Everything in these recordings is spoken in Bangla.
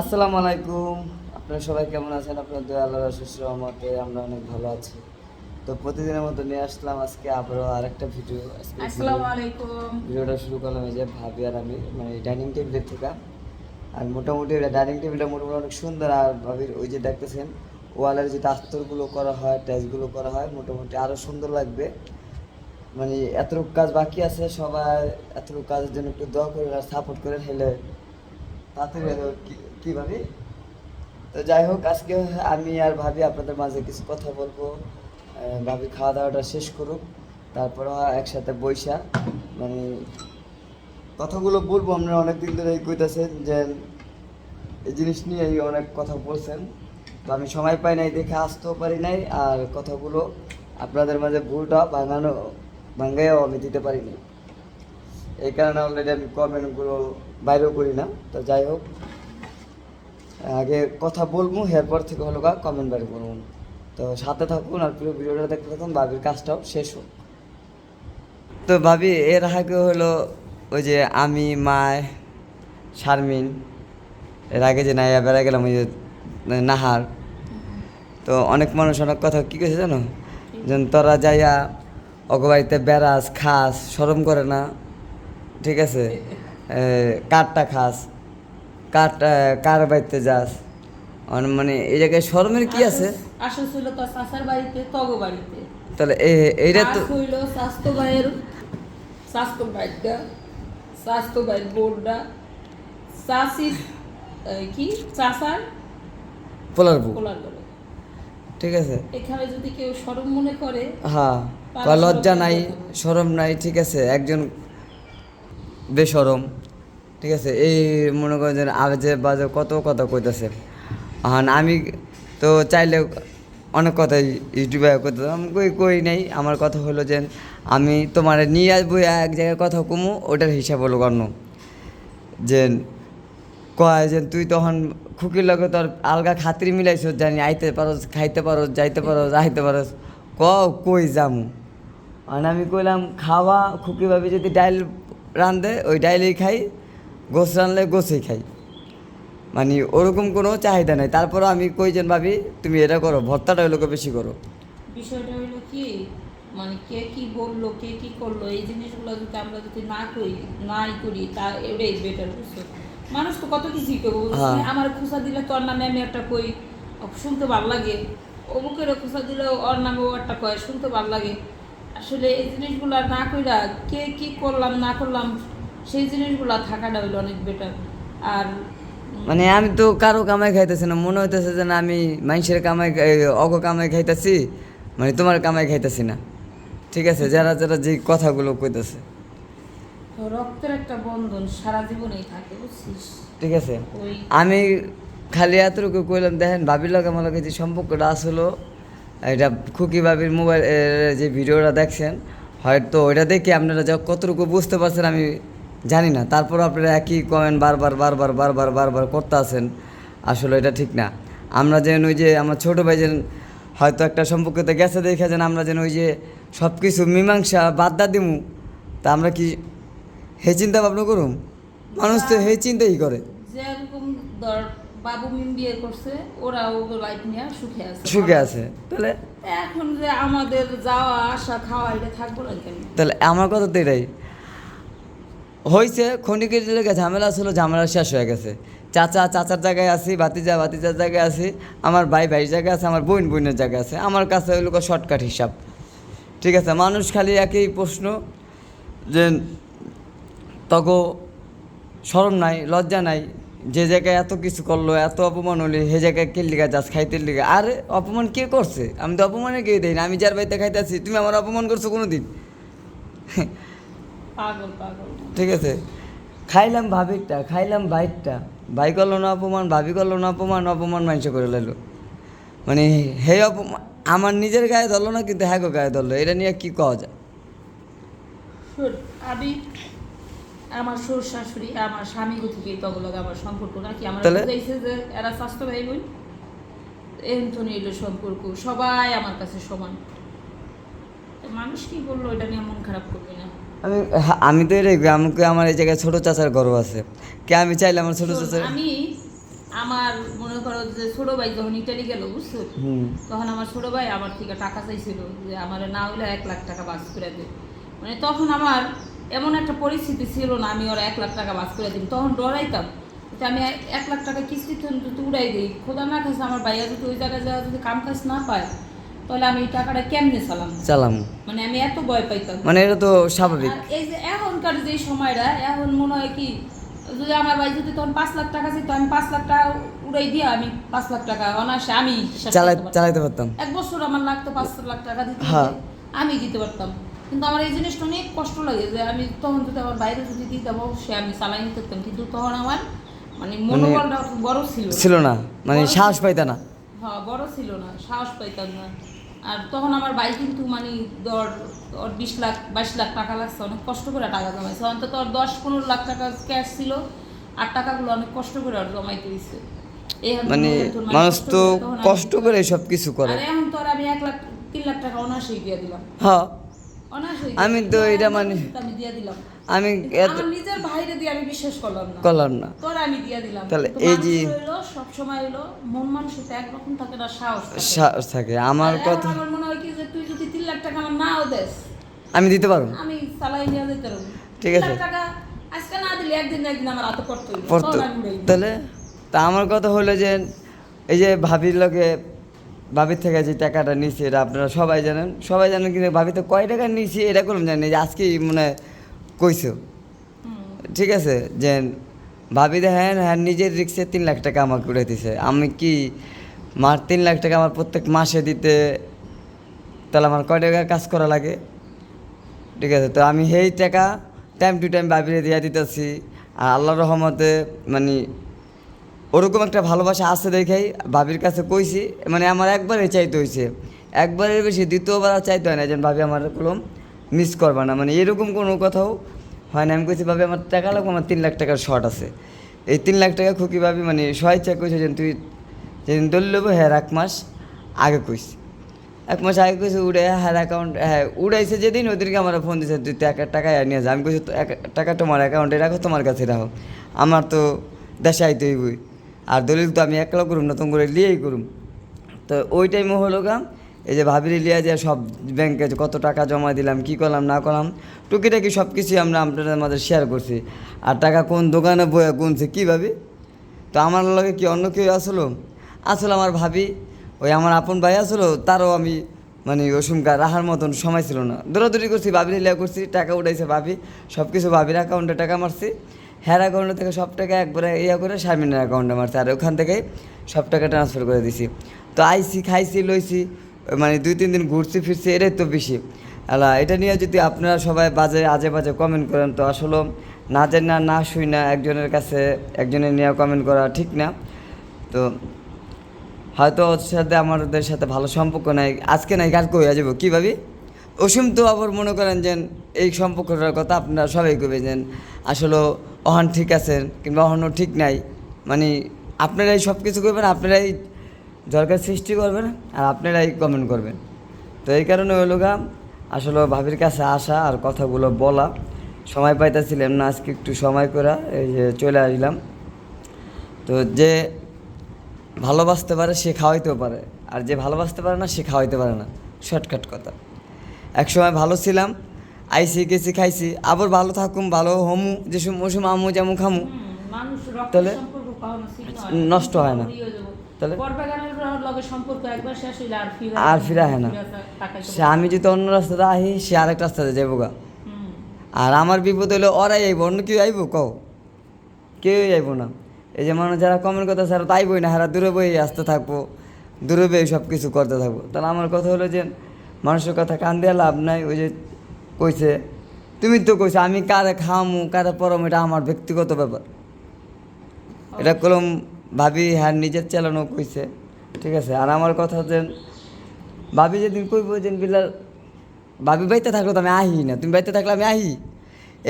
আসসালামু আলাইকুম। আপনারা সবাই কেমন আছেন? আপনার দয়া আল্লাহ রসুল রহমতে আমরা অনেক ভালো আছি। তো প্রতিদিনের মতো নিয়ে আসলাম আজকে আবারও আরেকটা ভিডিও আজকে আসসালামু আলাইকুম। ভিডিওটা শুরু করলাম এই যে ভাবি আর আমি মানে ডাইনিং টেবিলের থেকে। আর মোটামুটি এটা ডাইনিং টেবিলটা মোটামুটি অনেক সুন্দর। আর ভাবির ওই যে দেখতেছেন ওয়ালের যে আস্তরগুলো করা হয় টাইলসগুলো করা হয় মোটামুটি আরও সুন্দর লাগবে। মানে এতটুকু কাজ বাকি আছে সবাই এতটুকু কাজের জন্য একটু দোয়া করে আর সাপোর্ট করে হেলে তাড়াতাড়ি। কি- ভাবি তো যাই হোক, আজকে আমি আর ভাবি আপনাদের মাঝে কিছু কথা বলব। ভাবি খাওয়া দাওয়াটা শেষ করুক, তারপর একসাথে বৈশা মানে কথাগুলো বলব আপনারা অনেক দিন ধরে কইতাছেন যে এই জিনিস নিয়ে অনেক কথা বলছেন। তো আমি সময় পাই নাই দেখে আসতেও পারি নাই, আর কথাগুলো আপনাদের মাঝে ভুলটা ভাঙানো ভাঙ্গাইও আমি দিতে পারি নাই। এই কারণে অলরেডি আমি কমেন্টগুলো বাইরেও করি না। তো যাই হোক আগে কথা বলব, এরপর থেকে হলো গা কমেন্ট বাইরে বলব তো সাথে থাকুন আর পুরো ভিডিওটা দেখতে থাকুন, ভাবির কাজটাও শেষ হোক। তো ভাবি, এর আগে হলো ওই যে আমি, মায়, শারমিন, এর আগে যে নাইয়া বেড়া গেলাম, ওই যে নাহার। তো অনেক মানুষ, অনেক কথা, কী করেছে জানো? যেন তোরা যাইয়া অগবাড়িতে বেড়াস, খাস সরম করে না, ঠিক আছে? কাঠটা খাস। কাঠ কার বাড়িতে যাস? মানে এই জায়গায় শরমের কি আছে? আসা ছিল তো চাচার বাড়িতে তগ বাড়িতে। তাহলে এ- এইটা তো হইল স্বাস্থ্য ভাইয়ের স্বাস্থ্য ভাইটা স্বাস্থ্য ভাইয়ের বোর্ডটা চাষির কি? চাষার পোলার বউ। ঠিক আছে। এখানে যদি কেউ সরম মনে করে হ্যাঁ বা লজ্জা নাই। সরম নাই ঠিক আছে একজন বেসরম ঠিক আছে, এই মনে করেন যে আজে বাজে কত কথা কইতাছে। হন আমি তো চাইলে অনেক কথাই ইউটিউবে করতে আমি কই কই নাই। আমার কথা হলো যে আমি তোমার নিয়ে আসব, এক জায়গায় কথা কমু, ওটার হিসাব হলো গণ্য। যে কয় যে তুই তখন খুকির লগে তোর আলগা খাতির মিলাইছ, জানি আইতে পারোস, খাইতে পারোস, যাইতে পারোস, আইতে পারোস ক কই যামু। আর আমি কইলাম, খাওয়া খুকি ভাবি যদি ডাইল রান্ধে, ওই ডাইলেই খাই। গোস রানলে গোসেই খাই। মানে ওরকম কোনো চাহিদা নাই। তারপরও আমি কইছেন ভাবি তুমি এটা করো ভর্তাটা ওইলোকে বেশি করো। বিষয়টা হইল কি মানে কে কি বলল কে কি করল এই জিনিসগুলো যদি আমরা যদি না করি নাই করি তা এটাই বেটার বুঝছ? মানুষ তো কত কিছুই করব হ্যাঁ। আমার খোসা দিলে তোর নামে আমি একটা কই শুনতে ভালো লাগে। অমুকেরও খোসা দিলে ওর নামে ও একটা কয় শুনতে ভালো লাগে। আসলে এই জিনিসগুলো না কইরা কে কি করলাম না করলাম সেই জিনিসগুলো থাকাটা হইল অনেক বেটার আর মানে আমি তো কারও কামাই খাইতেছি না মনে হইতেছে যে না আমি মানুষের কামাই অগ কামাই খাইতেছি মানে তোমার কামাই খাইতেছি না। ঠিক আছে যারা যারা যে কথাগুলো কইতেছে। রক্তের একটা বন্ধন সারা জীবনেই থাকে বুঝছিস? ঠিক আছে আমি খালি এতটুকু কইলাম দেখেন ভাবির লগে আমার লগে যে সম্পর্কটা আসলো এটা খুকি ভাবির মোবাইল যে ভিডিওটা দেখছেন হয়তো ওইটা দেখে আপনারা যা কতটুকু বুঝতে পারছেন আমি জানি না তারপর আপনারা একই কমেন্ট বারবার বারবার বারবার বারবার করতে আছেন। আসলে এটা ঠিক না। আমরা যেন ওই যে আমার ছোটো ভাই যেন হয়তো একটা সম্পর্কতে গেছে দেখে যেন আমরা যেন ওই যে সব কিছু মীমাংসা বাদ দিমু তা আমরা কি হে চিন্তা ভাবনা করুম? মানুষ তো হে চিন্তাই করে। যেরকম ধর বাবু মিম বিয়ে করছে ওরা লাইফ নিয়ে সুখে আছে। সুখে আছে। তাহলে? এখন যে আমাদের যাওয়া আসা খাওয়া এটা থাকব না কেন? তাহলে আমার কথা তো এটাই। হয়েছে খনিকের লেগে ঝামেলা ছিল, ঝামেলা শেষ হয়ে গেছে। চাচা, চাচার জায়গায় আছি, ভাতিজা, ভাতিজার জায়গায় আছি, আমার ভাই ভাইয়ের জায়গায় আছে, আমার বোন বোনের জায়গায় আছে। আমার কাছে ওই লোক শর্টকাট হিসাব। ঠিক আছে, মানুষ খালি একই প্রশ্ন, যে তগো শরম নাই, লজ্জা নাই, যে জায়গায় এত কিছু করল, এত অপমান হলি, সে জায়গায় কে লিগা যাস খাইতে লিগা? আরে, অপমান কে করছে? আমি তো অপমানে কে দেই না, আমি যার বাড়িতে খাইতে খাইতেছি তুমি আমার অপমান করছ কোনো দিন পাগল পাগল। ঠিক আছে। খাইলাম ভাবিরটা খাইলাম বাইকটা। ভাই করল না অপমান ভাবি করল না অপমান অপমান মানুষ করে লাইলো। মানে হে অপমান আমার নিজের গায়ে ধরলো না কিন্তু হ্যাঁ গায়ে ধরলো। এটা নিয়ে কি কওয়া যায়? আমি আমার শ্বশুর শাশুড়ি আমার স্বামী থেকে তগুলো আমার সম্পর্ক নাকি আমার? বুঝাইছে যে এরা স্বাস্থ্য ভাই বোন এমন এলো সম্পর্ক। সবাই আমার কাছে সমান। মানুষ কি বলল? এটা নিয়ে মন খারাপ করবে না। আমি আমি তো এটাই আমাকে আমার এই জায়গায় ছোটো চাচার গর্ব আছে। কে আমি চাইলে আমার ছোটো চাচার আমি আমার মনে করো যে ছোট ভাই যখন ইটালি গেল বুঝছ? তখন আমার ছোট ভাই আমার থেকে টাকা চাইছিল যে আমার না হইলে এক লাখ টাকা বাস করে দে। মানে তখন আমার এমন একটা পরিস্থিতি ছিল না আমি ওরা এক লাখ টাকা বাস করে দিই তখন ডরাইতাম যে আমি এক- এক লাখ টাকা কিস্তি উড়াই দিই। খোদা না খাইছে আমার ভাইয়া যদি ওই জায়গায় যাওয়া যদি কাম কাজ না পায় তাহলে আমি এই টাকাটা কেমনে চালাম? চালাম। মানে আমি এত ভয় পাইতাম। মানে এটা তো স্বাভাবিক। এই যে এখনকার যে সময়টা এখন মনে হয় কি যদি আমার যদি তখন পাঁচ লাখ টাকা আমি পাঁচ লাখ টাকা উড়াই দিয়ে আমি পাঁচ লাখ টাকা অনায়াসে আমি। চালাইতে পারতাম। এক বছর আমার লাগতো পাঁচ লাখ টাকা দিতে হ্যাঁ। আমি দিতে পারতাম। কিন্তু আমার এই জিনিসটা অনেক কষ্ট লাগে যে আমি তখন যদি আমার বাইরে যদি দিতাম সে আমি চালাই নিতে পারতাম। কিন্তু তখন আমার মানে মনোবলটা বড় ছিল ছিল না। মানে সাহস। পাইতা না। হ্যাঁ বড় ছিল না। সাহস পাইতাম না। আর তখন আমার ভাই কিন্তু মানে দর ওর বিশ লাখ বাইশ লাখ টাকা লাগছে অনেক কষ্ট করে টাকা জমাইছে। অন্তত ওর দশ পনেরো লাখ টাকা ক্যাশ ছিল আর টাকাগুলো অনেক কষ্ট করে ওর জমাইতে দিচ্ছে এই মানে মানে মানুষ কষ্ট তো কষ্ট করে সব কিছু করে এখন তো আমি এক লাখ তিন লাখ টাকা অনায়াসেই দিয়ে দিলাম। হ্যাঁ। আমি তো এটা মানে- আমি দিয়ে দিলাম। আমি নিজের ভাইরে দিয়ে আমি বিশ্বাস করলাম না। করলাম না। তোরা আমি দিয়ে দিলাম। তাহলে এই যে- সব সময় মন মানুষের একরকম থাকে না সাহস সাহস থাকে। আমার কথা আমার মনে হয় কি যে তুই যদি লাখ টাকা আমার নাও দেস আমি দিতে পারব। আমি চালাই নিয়ে যেতে পারব। ঠিক আছে। টাকা আজকে না দিলে একদিন একদিন আমার হাতে পড়তে পড়তো। তাহলে তা আমার কথা হলো যে এই যে ভাবির লোকে ভাবির থেকে যে টাকাটা নিছি এটা আপনারা সবাই জানেন। সবাই জানেন কিন্তু ভাবি তো কয় টাকা নিছি এটা করলাম জানি যে আজকেই মানে কইছো? ঠিক আছে যে ভাবি দেখেন হ্যাঁ নিজের রিক্সে তিন লাখ টাকা আমাকে উঠে দিছে আমি কি মার তিন লাখ টাকা আমার প্রত্যেক মাসে দিতে তাহলে আমার কয় টাকা কাজ করা লাগে? ঠিক আছে, তো আমি সেই টাকা টাইম টু টাইম ভাবিরে দিয়ে দিতেছি। আর আল্লাহর রহমতে মানে ওরকম একটা ভালোবাসা আছে দেখেই, ভাবির কাছে কইছি মানে আমার একবারে চাইতে হয়েছে একবারের বেশি, দ্বিতীয়বার চাইতে হয় না, যেন ভাবি আমার কলম মিস করবা না। মানে এরকম কোনো কথাও হয় না। আমি কইছি, ভাবি, আমার টাকা লাগবে, আমার তিন লাখ টাকার শর্ট আছে। এই তিন লাখ টাকা খুকি ভাবি মানে স্বেচ্ছা কইছে যেন তুই যেদিন দল নেব হ্যাঁ এক মাস আগে কইছি। এক মাস আগে কইছে, উড়ে হ্যাঁ অ্যাকাউন্ট হ্যাঁ উড়াইছে যেদিন ওদিনকে আমার ফোন দিছে, তুই টাকা টাকা নিয়ে যা। আমি কইছি টাকা তোমার অ্যাকাউন্টে রাখো, তোমার কাছে রাখো। আমার তো দেশে আইতে হইবই। আর দলিল তো আমি একলা করুম না তুমি করে লিয়েই করুম। তো ওই টাইমে হলো গা এই যে ভাবিরি লিয়া যে সব ব্যাংকে কত টাকা জমা দিলাম, কি করলাম, না করলাম, টুকিটাকি সব কিছুই আমরা আপনাদের মাঝে শেয়ার করছি। আর টাকা কোন দোকানে বয়ে গুনছে, কী ভাবি? তো আমার লগে কি অন্য কেউ আসলো? আসলে আমার ভাবি, ওই আমার আপন ভাই আসলো, তারও আমি মানে ওসুমকা রাহার মতন সময় ছিল না। দৌড়াদৌড়ি করছি ভাবি লিয়া করছি, টাকা উঠাইছে ভাবি সব কিছু ভাবির অ্যাকাউন্টে টাকা মারছি। হ্যার অ্যাকাউন্টে থেকে সব টাকা একবারে ইয়া করে শারমিনের অ্যাকাউন্টে মারছি, আর ওখান থেকে সব টাকা ট্রান্সফার করে দিছি। তো আইসি খাইছি, লইছি মানে দুই, তিন দিন ঘুরছি ফিরছি, এটাই তো বেশি। আলা এটা নিয়ে যদি আপনারা সবাই বাজে, আজে বাজে কমেন্ট করেন, তো আসলে না জানি না না শুই না, একজনের কাছে, একজনের নিয়ে কমেন্ট করা ঠিক না। তো হয়তো ওর সাথে আমাদের সাথে ভালো সম্পর্ক নাই। আজকে নাই, কালকে হয়ে যাব। কী ভাবি? অসীম তো আবার মনে করেন যে এই সম্পর্কটার কথা আপনারা সবাই কবে যেন আসলে অহন ঠিক আছেন কিংবা অহনও ঠিক নাই। মানে আপনারাই সব কিছু করবেন, আপনারাই দরকার সৃষ্টি করবেন আর আপনারাই কমেন্ট করবেন। তো এই কারণে হলো গা আসলে ভাবির কাছে আসা আর কথাগুলো বলা। সময় পাইতেছিলাম না আজকে একটু সময় করে এই যে চলে আসলাম। তো যে ভালোবাসতে পারে সে খাওয়াইতেও পারে আর যে ভালোবাসতে পারে না সে খাওয়াইতে পারে না। শর্টকাট কথা। এক সময় ভালো ছিলাম আইসি গেছি খাইছি আবার ভালো থাকুম ভালো হমু যে ওই আমু যেমন খামু তাহলে নষ্ট হয় না। তাহলে? আর ফিরে হয় না। সে আমি যদি অন্য রাস্তাতে আহি সে আরেক রাস্তাতে যাব গা। আর আমার বিপদ হইলে ওরাই আইব অন্য কেউ আইব কও? কেউই আইব না। এই যে মানুষ যারা কমেন্ট করতে তারা তো আইবই না হারা দূরে বই আসতে থাকব দূরে বই সব কিছু করতে থাকব। তাহলে আমার কথা হলো যে মানুষের কথা কান দেওয়া লাভ নাই ওই যে কইছে তুমি তো কইছো আমি কারে খামু কারে পরম এটা আমার ব্যক্তিগত ব্যাপার। এটা কলম ভাবি হ্যাঁ নিজের চালানো কইছে, ঠিক আছে? আর আমার কথা যে ভাবি যেদিন কইব যে বিলাল ভাবি বাইতে থাকল তো আমি আহি না, তুমি বাইতে থাকলে আমি আহি।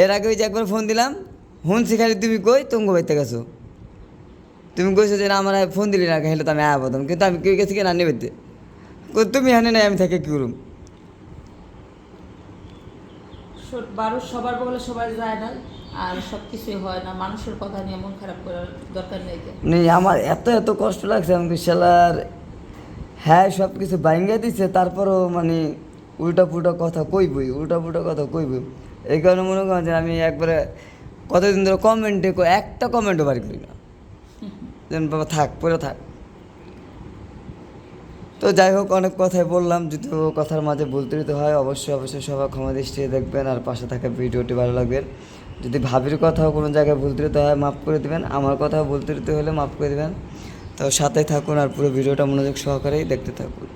এর আগে ওই যে একবার ফোন দিলাম শুনছি খালি, তুমি কই? তুমি বাইতে গেছো? তুমি কইছো যে, না, আমার ফোন দিলি না হেলে তো আমি আয়া বলতাম কিন্তু আমি কই গেছি কি না নেবেতে তুমি হানে নাই, আমি থেকে কি করুম বারো সবার বলে সবাই যায় না। আর সব কিছুই হয় না, মানুষের কথা নিয়ে মন খারাপ করার দরকার নেই নেই, আমার এত এত কষ্ট লাগছে আমাকে শালার হ্যাঁ সব কিছু বাইঙ্গা দিচ্ছে তারপরও মানে উল্টা পুল্টা কথা কইবই উল্টা পুল্টা কথা কইবই এই কারণে মনে করেন যে আমি একবারে কতদিন ধরে কমেন্টে একটা কমেন্টও বাড়ি করি না। যেন বাবা থাক পরে থাক। তো যাই হোক, অনেক কথাই বললাম যদি কথার মাঝে বলতে হয়, অবশ্যই অবশ্যই সবাই ক্ষমা দৃষ্টিতে দেখবেন, আর পাশে থাকা ভিডিওটি ভালো লাগবে। যদি ভাবির কথাও কোনো জায়গায় ভুল ত্রুটি হয়, মাফ করে দিবেন। আমার কথাও ভুল ত্রুটি হলে মাফ করে দিবেন। তো সাথে থাকুন আর পুরো ভিডিওটা মনোযোগ সহকারেই দেখতে থাকুন।